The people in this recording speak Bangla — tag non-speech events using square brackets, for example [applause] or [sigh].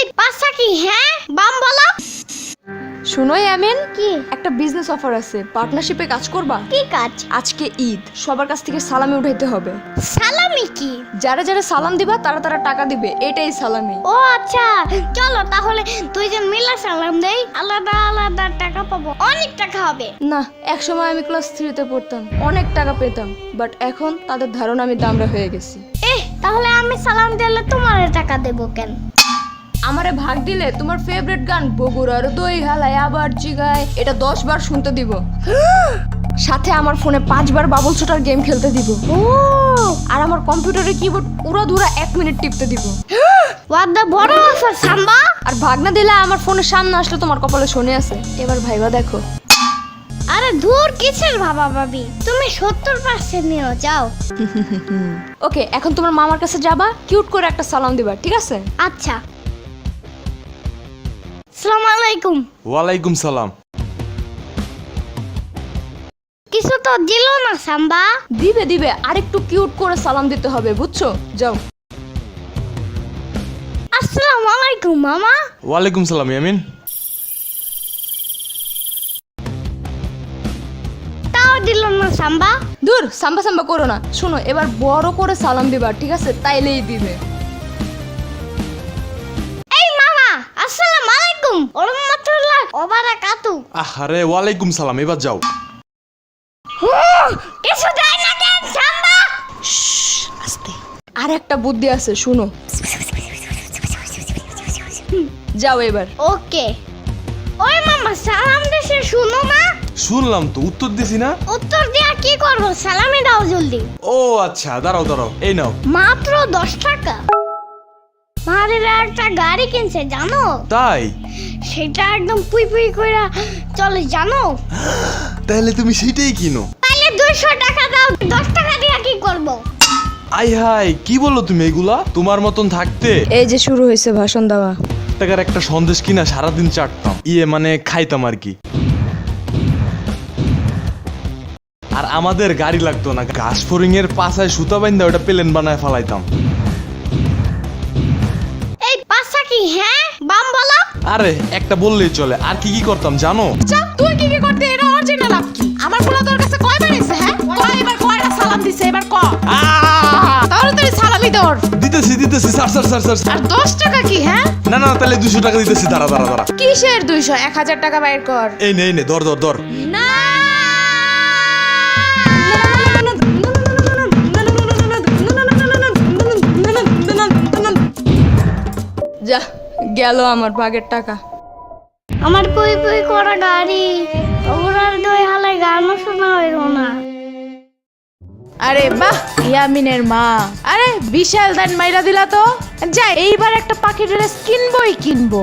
এই পাশা কি হ্যাঁ? বাম বলো। শুনোই আমিন কি? একটা বিজনেস অফার আছে। পার্টনারশিপে কাজ করবা? কি কাজ? আজকে ঈদ। সবার কাছ থেকে সালামি উঠাইতে হবে। সালামি কি? যারা যারা সালাম দিবা তারা তারা টাকা দিবে। এটাই সালামি। ও আচ্ছা। চলো তাহলে মিলে সালাম দেই। আলাদা আলাদা টাকা পাবো। অনেক টাকা হবে। না এক সময় আমি ক্লাস থ্রিতে পড়তাম। অনেক টাকা পেতাম। বাট এখন তাদের ধারণা আমি দামরা হয়ে গেছি। এ তাহলে আমি সালাম দিলে তোমার টাকা দেবো কেন? আমারে ভাগ দিলে তোমার ফেভারিট গান বগুড়ার দই হালায় আবার জিগায়। এটা দশ বার শুনতে দিব। সাথে আমার ফোনে পাঁচবার বাবল ছোটার গেম খেলতে দিব। ও আর আমার কম্পিউটারে কিবোর্ড পুরো ধুরা এক মিনিট টিপতে দিব। হোয়াট দ্য বড় অফার সাম্বা? আর ভাগনা দিলে আমার ফোনের সামনে আসলে তোমার কপালে শনি আছে। এবার ভাইবা দেখো। আরে দূর কিসের ভাবা ভাবি? তুমি সত্তর পার্সেন্ট নিও যাও। [laughs] ওকে এখন তোমার মামার কাছে যাবা কিউট করে একটা সালাম দিবা ঠিক আছে? আচ্ছা। সালাম আলাইকুম। ওয়ালাইকুম সালাম। কিছু তো দিল না সাম্বা। দিবে দিবে আরেকটু কিউট করে সালাম দিতে হবে বুঝছ? যাও। আসসালামু আলাইকুম মামা। ওয়ালাইকুম সালাম ইয়ামিন। তাও দিল না সাম্বা। দূর সাম্বা সাম্বা করো না। শোনো এবার বড় করে সালাম দিবা ঠিক আছে? তাইলেই দিবে। আরে ওয়ালাইকুম সালাম এবার যাও। কিছু দেয় না কেন সাম্বা আস্তে। আর একটা বুদ্ধি আছে শুনো। যাও এবার। ওকে। ওই মামা সালাম দেশে শুনো না শুনলাম তো উত্তর দিছি না? উত্তর দিয়া কি করব? সালামি দাও জলদি। ও আচ্ছা দাঁড়াও দাঁড়াও এই নাও। মাত্র দশ টাকা। মাদের একটা গাড়ি কিনছে জানো? তাই? সেটা একদম পুই পুই করে চলে জানো? তাহলে তুমি সেটাই কিনো। তাহলে দুইশো টাকা দাও দশ টাকা দিয়া কি করব? আই হাই কি বলল তুমি এগুলা? তোমার মতন থাকতে। এই যে শুরু হয়েছে ভাষণ দেওয়া। টাকার একটা সন্দেশ কিনা সারাদিন চাটতাম। ইয়ে মানে খাইতাম আর কি। আর আমাদের গাড়ি লাগতো না ঘাস ফরিং এর পাশায় সুতা বাইন্দা ওটা প্লেন বানায় ফালাইতাম। এই পাশা কি? হ্যাঁ? বলো আরে একটা বললেই চলে। আর কি কি করতাম জানো? চাপ তুই কি কি করতে? এটা অরিজিনাল লাভ কি? আমার পোলা তোর কাছে কয়বার এসে হ্যাঁ? কয় এবার কয়টা সালাম দিছে এবার ক? তাহলে তুই সালামি তোর। দিতেছি দিতেছি স্যার স্যার স্যার স্যার আর দশ টাকা কি হ্যাঁ? না না তাহলে দুশো টাকা দিতেছি দাঁড়া দাঁড়া দাঁড়া। কিসের দুইশো? এক হাজার টাকা বাইর কর। এই নে এই নে দর ধর ধর। না গেল আমার ভাগের টাকা। আমার পুই পুই করা গাড়ি ওগুলার দই হালাই গানও শোনা হইল না। আরে বাহ ইয়ামিনের মা। আরে বিশাল দান মাইরা দিলা তো। যাই এইবার একটা পাখি ড্রেস কিনবই কিনবো।